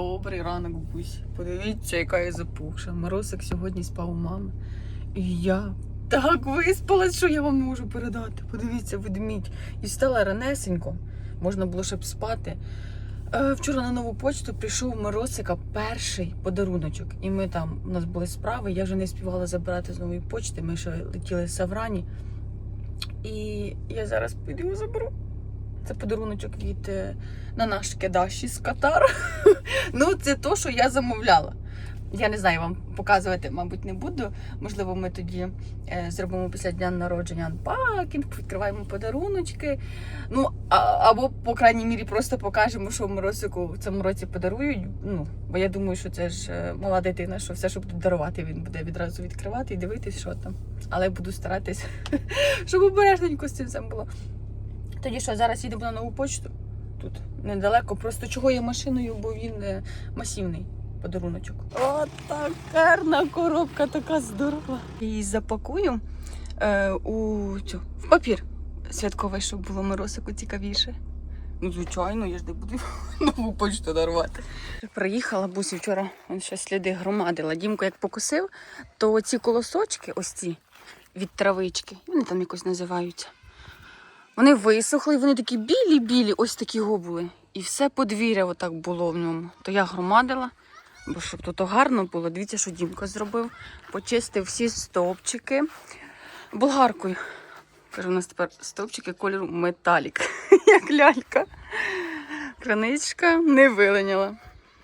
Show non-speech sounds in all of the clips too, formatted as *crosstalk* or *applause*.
Добрий ранок, бабусь. Подивіться, яка я запухша. Морозик сьогодні спав у мами. І я так виспалась, що я вам не можу передати. Подивіться, ведмідь. І встала ранесенько. Можна було ще б спати. Е, Вчора на нову почту прийшов Морозика перший подаруночок. І ми там, у нас були справи, я вже не співала забирати з нової почти. Ми ще летіли з Саврані. І я зараз піду заберу. Це подаруночок від е, Нанашки Даші з Катар. *laughs* Ну, це то, що я замовляла. Я не знаю, вам показувати, мабуть, не буду. Можливо, ми тоді е, зробимо після дня народження анпакінг, відкриваємо подаруночки. Ну, а, або, по крайній мірі, просто покажемо, що Морозику в цьому році подарують. Ну, бо я думаю, що це ж е, мала дитина, що все, що буде дарувати, він буде відразу відкривати і дивитись, що там. Але буду старатись, *laughs* щоб обережненько з цим було. Тоді що, зараз їдемо на нову почту. Тут недалеко. Просто чого я машиною, бо він е, масивний подаруночок. О, так гарна коробка, така здорова. Її запакую е, у цю, в папір святковий, щоб було морозику цікавіше. Ну, звичайно, я ж не буду *laughs* нову почту дарувати. Приїхала бусі вчора, він ще сліди громадила. Дімко як покусив, то ці колосочки, ось ці від травички, вони там якось називаються. Вони висохли, вони такі білі-білі, ось такі го були. І все подвір'я отак було в ньому. То я громадила, бо щоб тут гарно було. Дивіться, що Дімко зробив. Почистив всі стовпчики болгаркою. Кажу, у нас тепер стовпчики кольору металік, *laughs* як лялька. Краничка не вилиняла.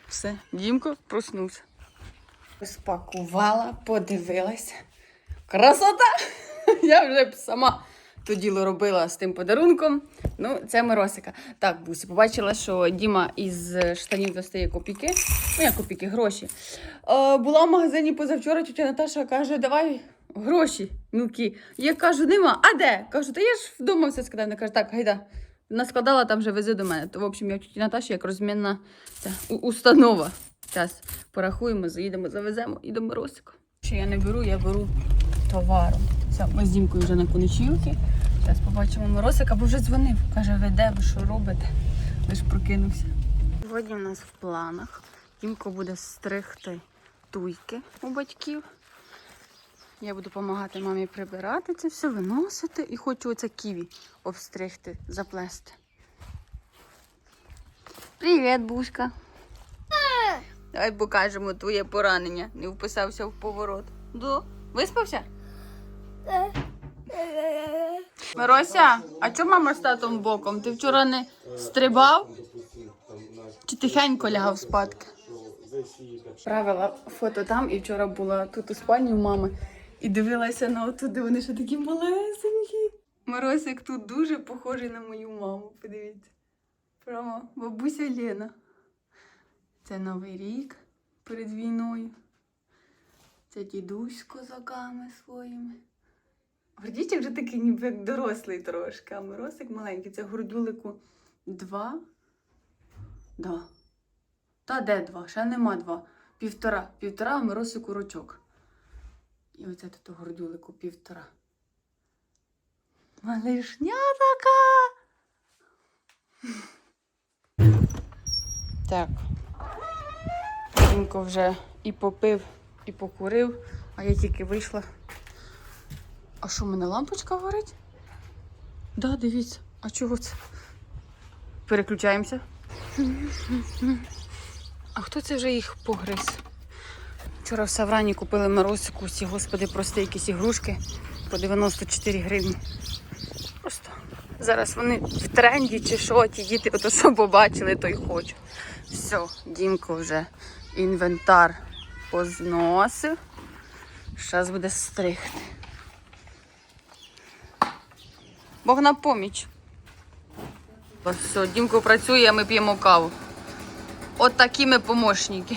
Все, Дімко проснувся. Розпакувала, подивилася. Красота! *laughs* Я вже сама то діло робила з тим подарунком. Ну, це Миросика. Так, Бусі, побачила, що Діма із штанів достає копійки. Ну, як копійки, гроші. Е, була в магазині позавчора, тетя Наташа каже, давай гроші, мілкі. Я кажу, нема. А де? Кажу, та я ж вдома все складаю. Вона каже, так, гайда. Наскладала, там вже вези до мене. То, в общем, я в тіті Наташі як розмінна у- установа. Зараз порахуємо, заїдемо, завеземо і до Миросика. Що я не беру, я беру товаром. Все, ми з Дімкою вже на Коничівці. Зараз побачимо Миросика, бо вже дзвонив. Каже, ви де, ви що робите? Лиш прокинувся. Сьогодні в нас в планах. Дімко буде стригти туйки у батьків. Я буду допомагати мамі прибирати це все, виносити і хочу оце ківі обстригти, заплести. Привіт, Бушка. Давай покажемо твоє поранення. Не вписався в поворот. До, виспався? Мирося, а чому мама з татом боком? Ти вчора не стрибав? Чи тихенько лягав спадки? Правила фото там і вчора була тут у спальні у мами і дивилася на отут, де вони ще такі малесенькі. Моросик тут дуже похожий на мою маму. Подивіться. Прямо бабуся Лена. Це Новий рік перед війною. Це дідусь з козаками своїми. Гордічик вже такий ніби як дорослий трошки, а Миросик маленький. Це гордюлику два. Да. Та де два? Ще нема два. Півтора. Півтора, а Миросику рочок. І оце тут гордюлику півтора. Малишня така. Так. Дімко вже і попив, і покурив, а я тільки вийшла. А що, в мене лампочка горить? Да, дивіться. А чого це? Переключаємося. А хто це вже їх погриз? Вчора в Саврані купили Морозику ці, господи, прості якісь ігрушки по 94 гривні. Просто зараз вони в тренді чи що, ті діти ото що побачили, то й хочуть. Все, Дімко вже інвентар позносив. Зараз буде стригти. Бог на поміч. Все, Дімко працює, а ми п'ємо каву. От такі ми помощники.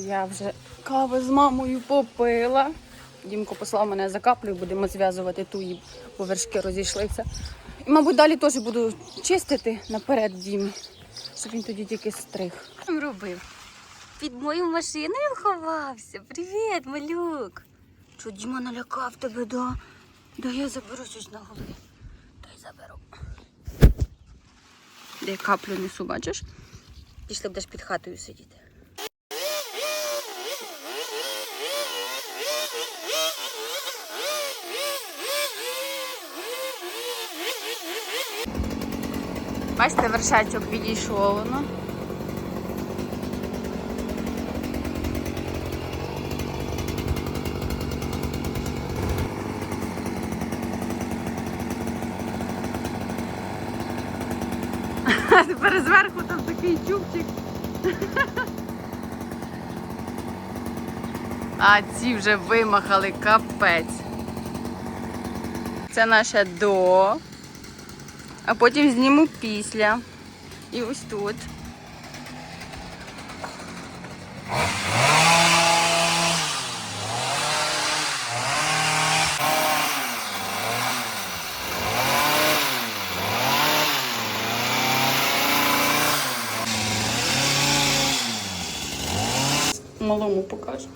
Я вже каву з мамою попила. Дімко послав мене за каплею, будемо зв'язувати ту і повершки розійшлися. І, мабуть, далі теж буду чистити наперед Дімі, щоб він тоді тільки стриг. Що робив? Під мою машиною ховався. Привіт, малюк. Що Діма налякав тебе, да? Да я заберу щось на голові. Та й заберу. Де каплю несу, бачиш? Пішли будеш під хатою сидіти. Бачите, вершечок відійшов воно. А *laughs* тепер зверху там такий чубчик. *laughs* А ці вже вимахали капець. Це наше до. А потім зніму після. І ось тут. Малому покажу.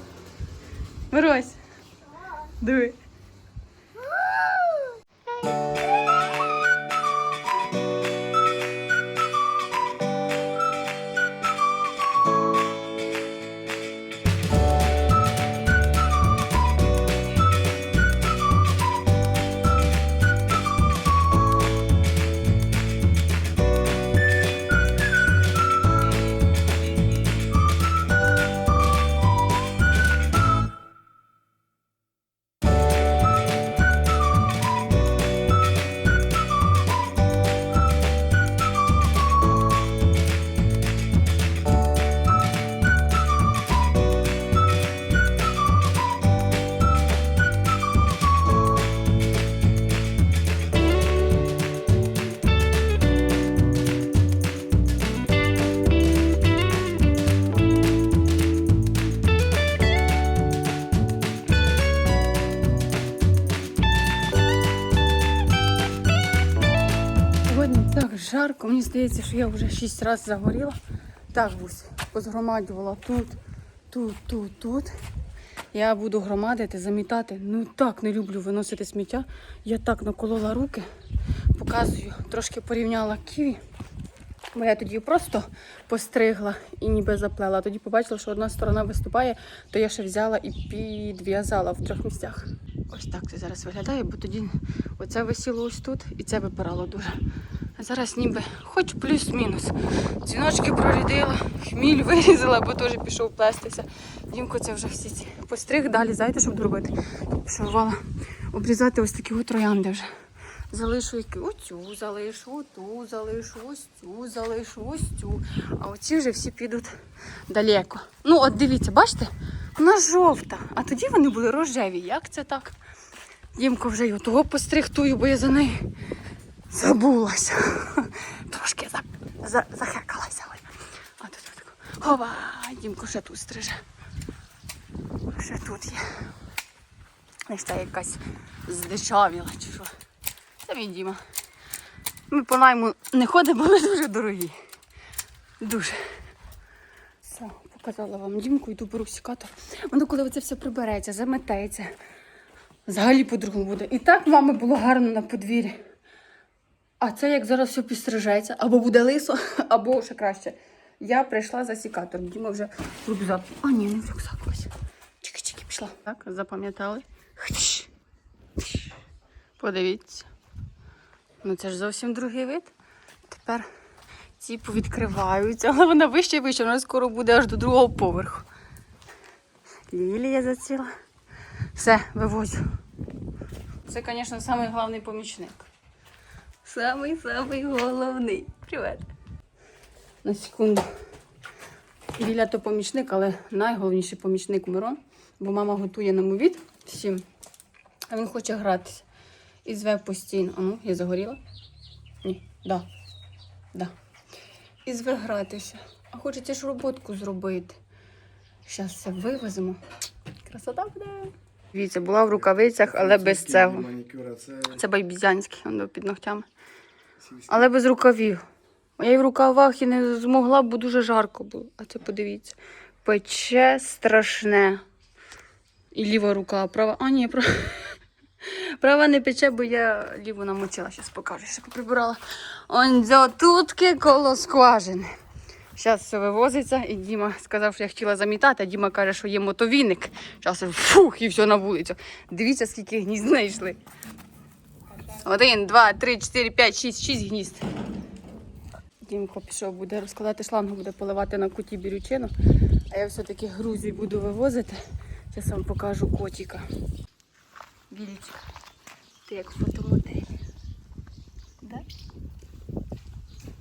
Жарко, мені здається, що я вже шість разів загоріла. Так, Бусь, позгромадювала тут, тут, тут, тут. Я буду громадити, замітати. Ну так не люблю виносити сміття. Я так наколола руки, показую, трошки порівняла ківі. Бо я тоді просто постригла і ніби заплела. Тоді побачила, що одна сторона виступає, то я ще взяла і підв'язала в трьох місцях. Ось так це зараз виглядає, бо тоді оце висіло ось тут і це випирало дуже. А зараз ніби хоч плюс-мінус. Дзвіночки прорядила, хміль вирізала, бо теж пішов плестися. Дімко це вже всі ці постриг, далі знаєте, що буду робити? Пішовала обрізати ось такі от троянди вже. Залишу оцю залишу, оту залишу, ось цю залишу, ось цю. А оці вже всі підуть далеко. Ну, от дивіться, бачите? Вона жовта, а тоді вони були рожеві. Як це так? Дімко вже й того пострихтую, бо я за неї забулася. *laughs* Трошки за, за, захекалася. А тут так. Хова, Дімко ще тут стриже. Ще тут є. Ось та якась здичавіла чи що. Це мій Діма. Ми по найму не ходимо, але дуже дорогі. Дуже. Все, показала вам Дімку, йду беру сікатор. Воно коли це все прибереться, замететься. Взагалі по-другому буде. І так вами було гарно на подвір'ї. А це як зараз все підстрижеться, або буде лисо, *laughs* або ще краще. Я прийшла за сікатором. Діма вже рюкзак. А, ні, не рюкзак ось. Чики-чики, пішла. Так, запам'ятали. Подивіться. Ну це ж зовсім другий вид. Тепер ці повідкриваються, але вона вище і вище, вона скоро буде аж до другого поверху. Лілія заціла. Все, вивозю. Це, звісно, самий головний помічник. Самий самий головний. Привет. На секунду. Ліля то помічник, але найголовніший помічник Мирон, бо мама готує нам обід всім, а він хоче гратися. І зве постійно. А ну, я загоріла? Ні, да. Да. І зве гратися. А хочеться ж роботку зробити. Зараз все вивеземо. Красота буде. Дивіться, була в рукавицях, але без цього. Це байбізянський, воно під ногтями. Але без рукавів. Я й в рукавах і не змогла, бо дуже жарко було. А це подивіться. Пече страшне. І ліва рука, права. А, ні, права. *laughs* Права не пече, бо я ліву намочила. Зараз покажу, що прибирала. Он дзо тутки коло скважини. Зараз все вивозиться, і Діма сказав, що я хотіла замітати, а Діма каже, що є мотовійник. Зараз фух, і все на вулицю. Дивіться, скільки гнізд знайшли. Один, два, три, чотири, п'ять, шість, шість гнізд. Дімко пішов, буде розкладати шлангу, буде поливати на куті бірючину. А я все-таки грузі буду вивозити. Зараз вам покажу котика. Вілічка, ти як фотомодель. Да?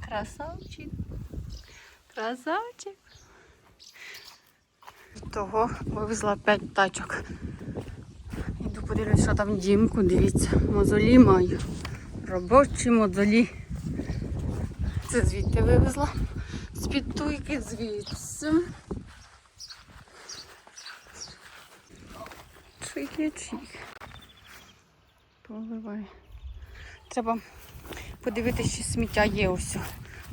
Красавчик. Красавчик. Того вивезла 5 тачок. Іду подивлюсь, що там дімку, дивіться. Мозолі маю. Робочі мозолі. Це звідти вивезла. З-під туйки звідси. Чики-чик. Поливай. Треба подивитися, чи сміття є ось.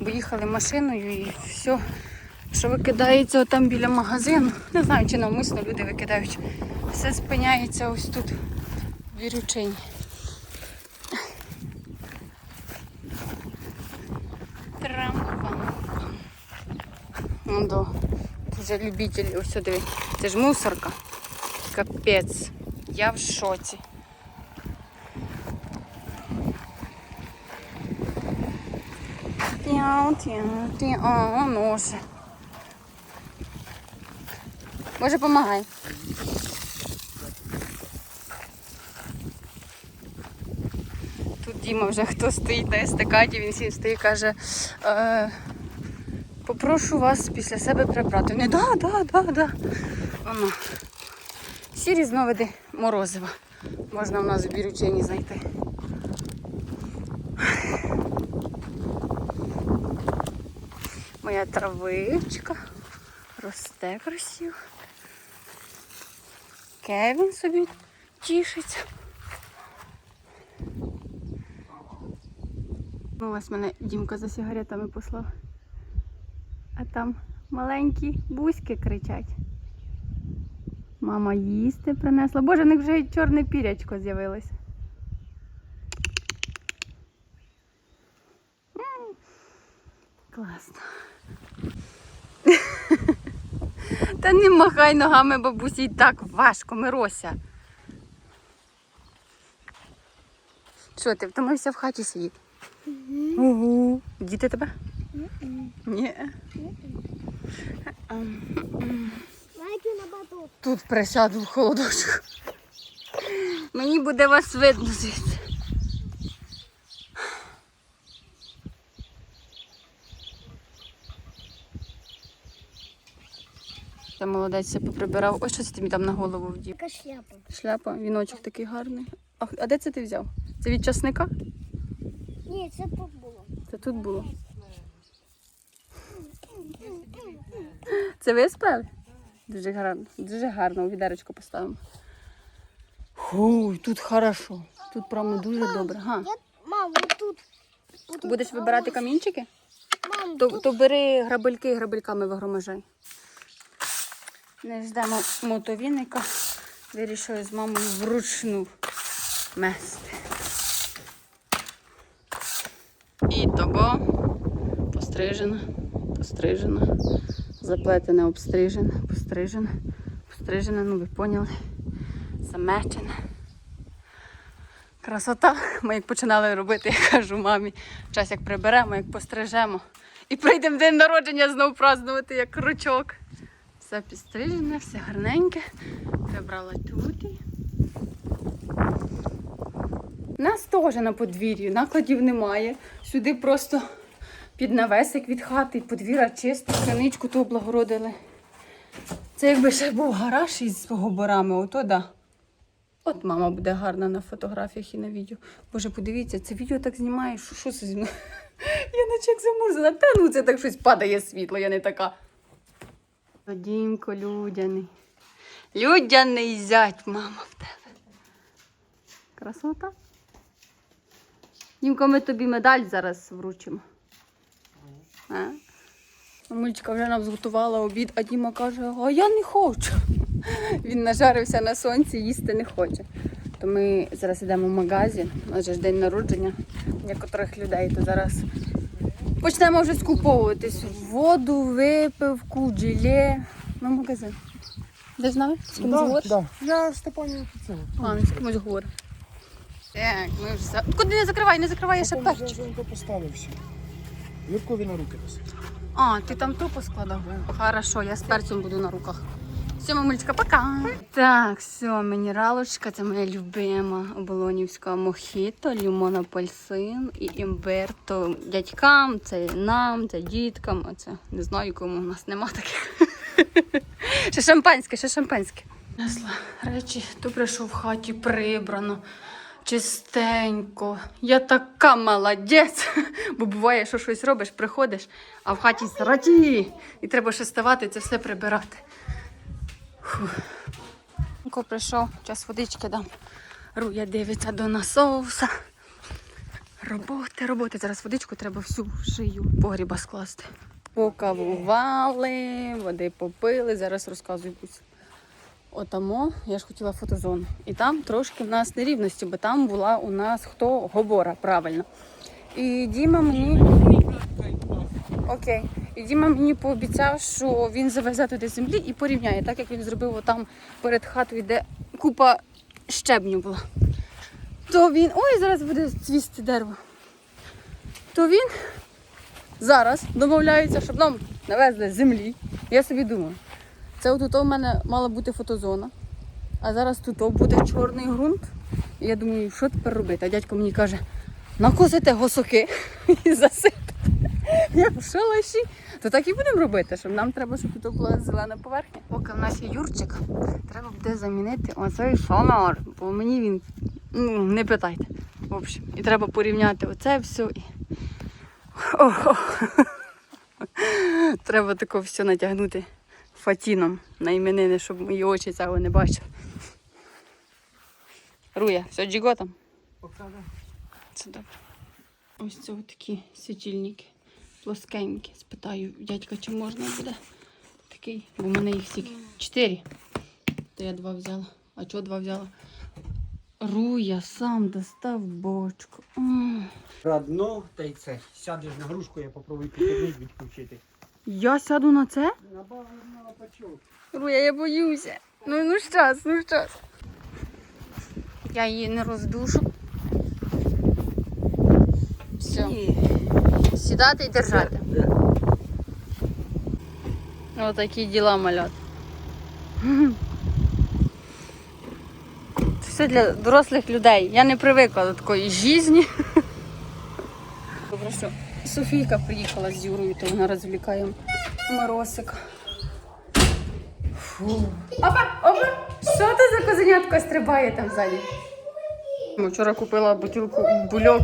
Бо їхали машиною і все, що викидається там біля магазину. Не знаю, чи навмисно люди викидають. Все спиняється ось тут, в. Трам-пам. Ну да. Вже любителі, ось сюди. Це ж мусорка. Капець. Я в шоці. Тяу, тяу, тяу. О, ноже. Може, помагай. Тут Діма вже хто стоїть на естакаді, він всім стоїть і каже, е, попрошу вас після себе прибрати. Вони, да, да, да, да. Воно. Всі різновиди морозива можна в нас в бірючині знайти. Моя травичка росте красиво. Кевін собі тішиться. Ну, ось мене Дімка за сигаретами послав. А там маленькі бузьки кричать. Мама їсти принесла. Боже, в них вже чорне пірячко з'явилось. Класно. Та не махай ногами, бабусі, і так важко, Мирося. Що, ти втомився в хаті сидіти? Угу. Діти тебе? Ні. Тут присяду в холодочку. Мені буде вас видно звідси. Це молодець все поприбирав. Ось що це тобі там на голову вдів. Така шляпа. Шляпа, віночок такий гарний. А, а де це ти взяв? Це від часника? Ні, це тут було. Це тут було. *laughs* Це ви? Дуже гарно, дуже гарно, у відеречко поставимо. Фу, тут хорошо. Тут прямо дуже добре. Га. Мам, тут. Будеш вибирати камінчики? Мам, То, то бери грабельки і грабельками вигромажай. Не ждемо мотовінника. Вирішили з мамою вручну мести. І того пострижена, пострижена, заплетена, обстрижена, пострижена, пострижена, ну ви поняли, замечена. Красота. Ми як починали робити, я кажу мамі, час як приберемо, як пострижемо. І прийдемо день народження знову празднувати як кручок. Все підстрижене, все гарненьке. Прибрала тут. Нас теж на подвір'ї, накладів немає. Сюди просто під навесик від хати, подвір'я чисте, криничку ту облагородили. Це якби ще був гараж із гоборами, ото да. От мама буде гарна на фотографіях і на відео. Боже, подивіться, це відео так знімає, що, що це зі мною? *laughs* Я наче як замурзана. Та ну це так щось падає світло, я не така. Дімко, людяний. Людяний зять, мама в тебе. Красота. Дімко, ми тобі медаль зараз вручимо. А? Мамульчика вже нам зготувала обід, а Діма каже, а я не хочу. Він нажарився на сонці, їсти не хоче. То ми зараз йдемо в магазин. У нас же ж день народження некоторих людей, то зараз почнемо вже скуповуватись. Воду, випивку, джиле. На магазин. Де знаю? З кимось говориш? да. Я Степані це. А, ну, з кимось говорю. Так, ми вже за... Куди не закривай, не закривай, я ще Потім перчик. вже він поставив все. Юркові на руки десь. А, ти там то поскладав? Хорошо, я з перцем буду на руках. Все, мамулечка, пока. Так, все, мінералочка, це моя любима оболонівська мохіто, лімон апельсин і імбир. То дядькам, це нам, це діткам, а це не знаю кому, у нас нема таких. *laughs* Ще шампанське, ще шампанське. Несла речі, добре, що в хаті прибрано. Чистенько. Я така молодець. *laughs* Бо буває, що щось робиш, приходиш, а в хаті сраті. І треба ще ставати це все прибирати. Фу. прийшов, час водички дам. Руя дивиться до насоса. Роботи, роботи. Зараз водичку треба всю шию погріба скласти. Покавували, води попили. Зараз розказую Бусь. Отамо, я ж хотіла фотозону. І там трошки в нас нерівності, бо там була у нас хто гобора, правильно. І Діма мені. Окей. І Діма мені пообіцяв, що він завезе туди землі і порівняє, так як він зробив отам перед хатою, де купа щебню була. То він. Ой, зараз буде цвісти дерево. То він зараз домовляється, щоб нам навезли землі. Я собі думаю, це отут у мене мала бути фотозона, а зараз тут буде чорний ґрунт. І я думаю, що тепер робити? А дядько мені каже, накосите госоки і засипте. *laughs* Я в шалаші. То так і будемо робити, щоб нам треба, щоб тут була зелена поверхня. Поки в нас є Юрчик, треба буде замінити оцей фонар, бо мені він ну, не питайте. В общем, і треба порівняти оце все. І... Ого. *laughs* Треба таке все натягнути фатіном на іменини, щоб мої очі цього не бачили. Руя, все джіго там? Це добре. Ось це такі світильники. Плоскенькі. Спитаю дядька, чи можна буде такий. Бо в мене їх стільки. Чотири. То я два взяла. А чого два взяла? Руя сам достав бочку. М. Родно, та й це. Сядеш на грушку, я попробую підтягнути, відключити. Я сяду на це? Набавив на лопачок. Руя, я боюся. Ну, ну щас, ну щас. Я її не роздушу. Все. Сідати і держати. Отакі діла малят. Це все для дорослих людей. Я не привикла до такої житті. Добре, що Софійка приїхала з Юрою, то вона розвлікає Моросик. Фу. Опа, опа! Що це за козенятко стрибає там ззаді? Вчора купила бутилку бульок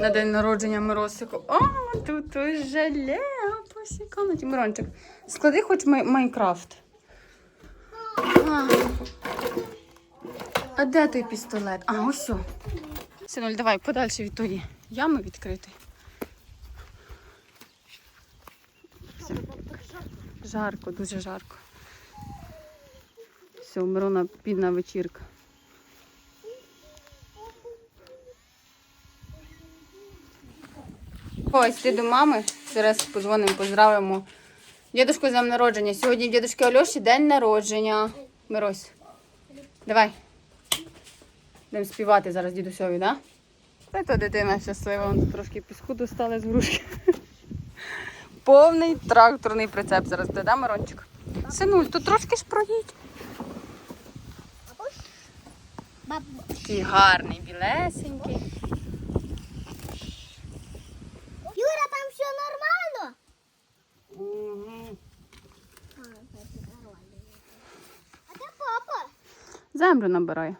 на день народження Миросику. О, тут желе, посікано. Мирончик, склади хоч май- Майнкрафт. А. а де той пістолет? А, ось. Синуль, давай подальше від тої ями відкрити. Все. Жарко, дуже жарко. Все, Мирона підна вечірка. Ось ти до мами. Зараз подзвонимо, поздравимо. Дідушку з днем народження. Сьогодні в дідушки Альоші день народження. Мирось. Давай. Будемо співати зараз дідусьові, так? Да? Та то дитина щаслива, Вон трошки піску достали з грушки. Повний тракторний прицеп зараз буде, да, Мирончик? Синуль, тут трошки ж проїдь. Такий гарний, білесенький. Юра, там все нормально? А де папа? Землю набирає.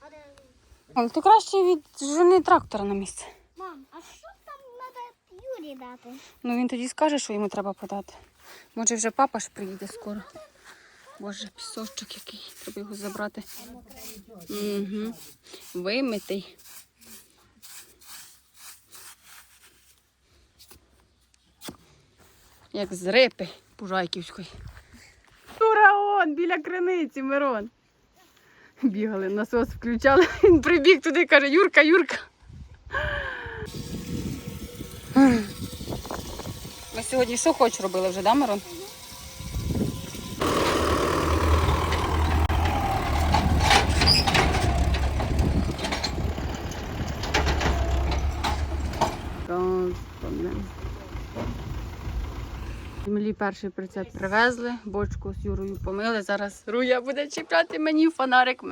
А де... То краще від жени трактора на місце. Мам, а що там треба Юрі дати? Ну він тоді скаже, що йому треба подати. Може вже папа ж приїде скоро. Боже, пісочок який. Треба його забрати. Угу. Вимитий. Як з репи Пужайківської. Юра, он біля криниці, Мирон. Бігали, насос включали. *laughs* Він прибіг туди і каже: Юрка, Юрка. Ми сьогодні що хоч робили вже, да, Мирон? Перший прицеп привезли, бочку з Юрою помили. Зараз Руя буде чіпляти мені фонарик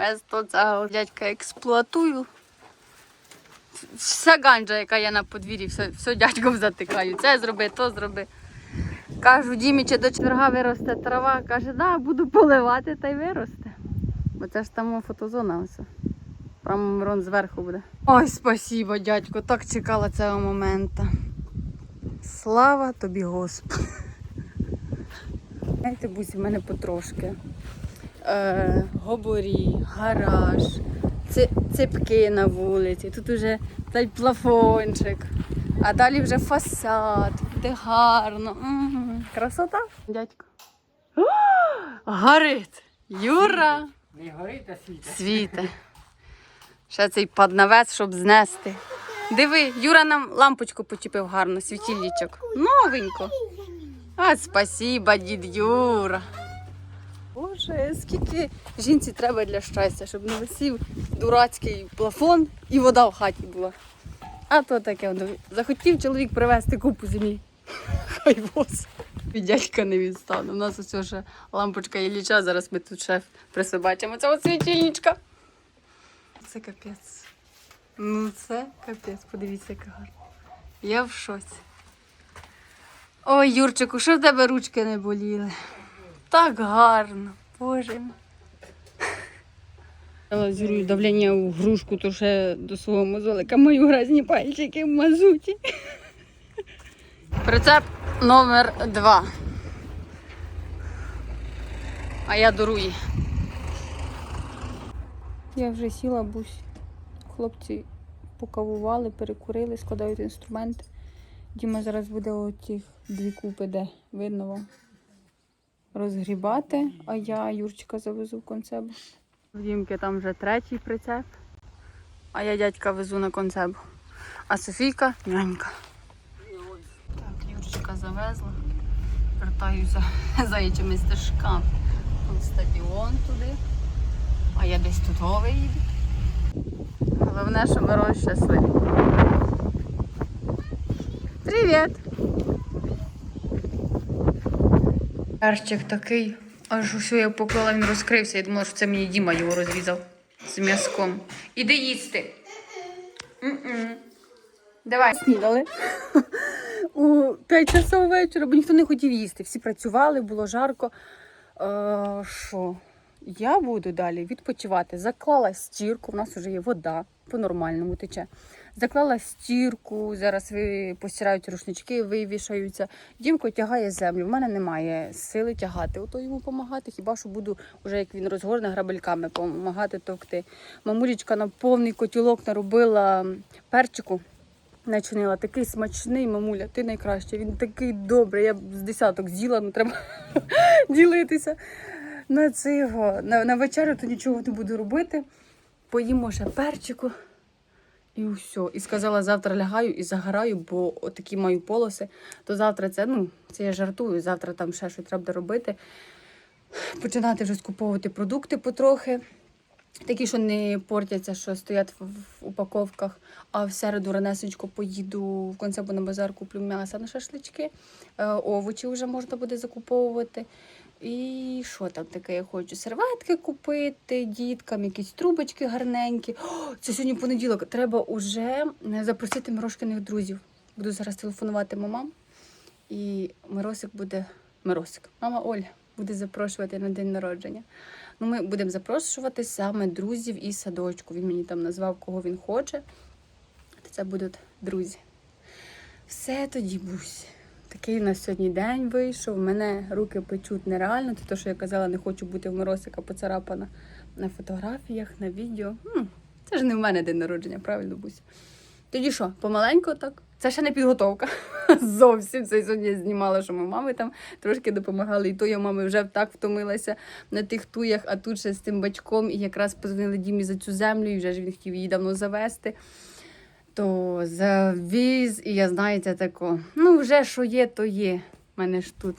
цього. Дядька експлуатую. Вся ганджа, яка є на подвір'ї, все, все дядьком затикаю. Це зроби, то зроби. Кажу, Дімі, чи до четверга виросте трава. Каже, да, буду поливати та й виросте. Бо це ж там фотозона ось. Прямо Мирон зверху буде. Ой, спасибо, дядько, так чекала цього моменту. Слава тобі, Господи. Знаєте, бусі, в мене потрошки. Е, гоборі, гараж, ципки на вулиці, тут уже той плафончик, а далі вже фасад, буде гарно. М, Красота, дядько. О, горить! Юра! Не горить, а світа. Світе. Ще цей паднавець, щоб знести. Диви, Юра нам лампочку почепив гарно, світильничок. Новенько. А, спасіба, дід Юра. Боже, скільки жінці треба для щастя, щоб не висів дурацький плафон і вода в хаті була. А то таке воно. Захотів чоловік привезти купу землі. *laughs* Хай воз. Дядька не відстане. У нас ось ще лампочка Ілліча, зараз ми тут ще присобачимо цього світильничка. Це капець. Ну це капець, подивіться, яка гарна. Я в шоці. Ой, Юрчику, що в тебе ручки не боліли? Так гарно, боже мій. Я зірую давлення у грушку, то ще до свого мозолика мою грязні пальчики в мазуті. Прицеп номер два. А я до Руї. Я вже сіла, бусь. Хлопці покавували, перекурили, складають інструменти. Діма зараз буде оті дві купи, де видно вам розгрібати, а я Юрчика завезу в концебу. В Дімки там вже третій прицеп, а я дядька везу на концебу. А Софійка нянька. Так, Юрчика завезла. Вертаюся заячими *laughs* стежками. Тут стадіон туди, а я десь тут виїду. Головне, що Мирон щасливий. Привіт! Перчик такий, аж усе я поклала, він розкрився. Я думала, що це мені Діма його розрізав з м'язком. Іди їсти. М-м. Давай. Снідали. *laughs* У 5 часов вечора, бо ніхто не хотів їсти. Всі працювали, було жарко. Е, Що? Я буду далі відпочивати. Заклала стірку, у нас вже є вода, по-нормальному тече. Заклала стірку, зараз постирають рушнички, вивішаються. Дімко тягає землю. В мене немає сили тягати. Ото йому допомагати. Хіба що буду, вже як він розгорне грабельками, допомагати товкти. Мамулічка на повний котілок наробила перчику. Начинила такий смачний, мамуля, ти найкраща. Він такий добрий. Я з десяток з'їла, ну треба *laughs* ділитися. На цього на, на вечерю то нічого не буду робити. Поїмо ще перчику. І все. І сказала, завтра лягаю і загораю, бо отакі маю полоси. То завтра це, ну, це я жартую, завтра там ще щось треба робити. Починати вже скуповувати продукти потрохи. Такі, що не портяться, що стоять в, упаковках. А в середу ранесенько поїду в концебу на базар, куплю м'ясо на шашлички. Е, овочі вже можна буде закуповувати. І що там таке я хочу? Серветки купити діткам, якісь трубочки гарненькі. О, це сьогодні понеділок. Треба уже запросити Мирошкиних друзів. Буду зараз телефонувати мамам. І Миросик буде. Миросик, мама Оля буде запрошувати на день народження. Ну, ми будемо запрошувати саме друзів із садочку. Він мені там назвав, кого він хоче. Це будуть друзі. Все тоді, бусь. Такий на сьогодні день вийшов. Мене руки печуть нереально. Це те, що я казала, не хочу бути в Миросика поцарапана на фотографіях, на відео. М, Це ж не в мене день народження, правильно, Бусь? Тоді що, помаленьку так? Це ще не підготовка. *laughs* Зовсім це сьогодні знімала, що ми мами там трошки допомагали. І то я мами вже так втомилася на тих туях, а тут ще з тим батьком. І якраз позвонили Дімі за цю землю, і вже ж він хотів її давно завести. То завіз, і я знаєте тако. Ну, вже що є, то є. У мене ж тут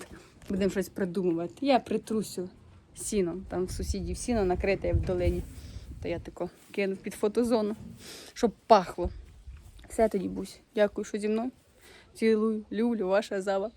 будемо щось придумувати. Я притрусю сіном. Там в сусідів сіно накрите в долині. То я тако кину під фотозону, щоб пахло. Все тоді, Бусь. Дякую, що зі мною. Цілую, люблю, ваша зава.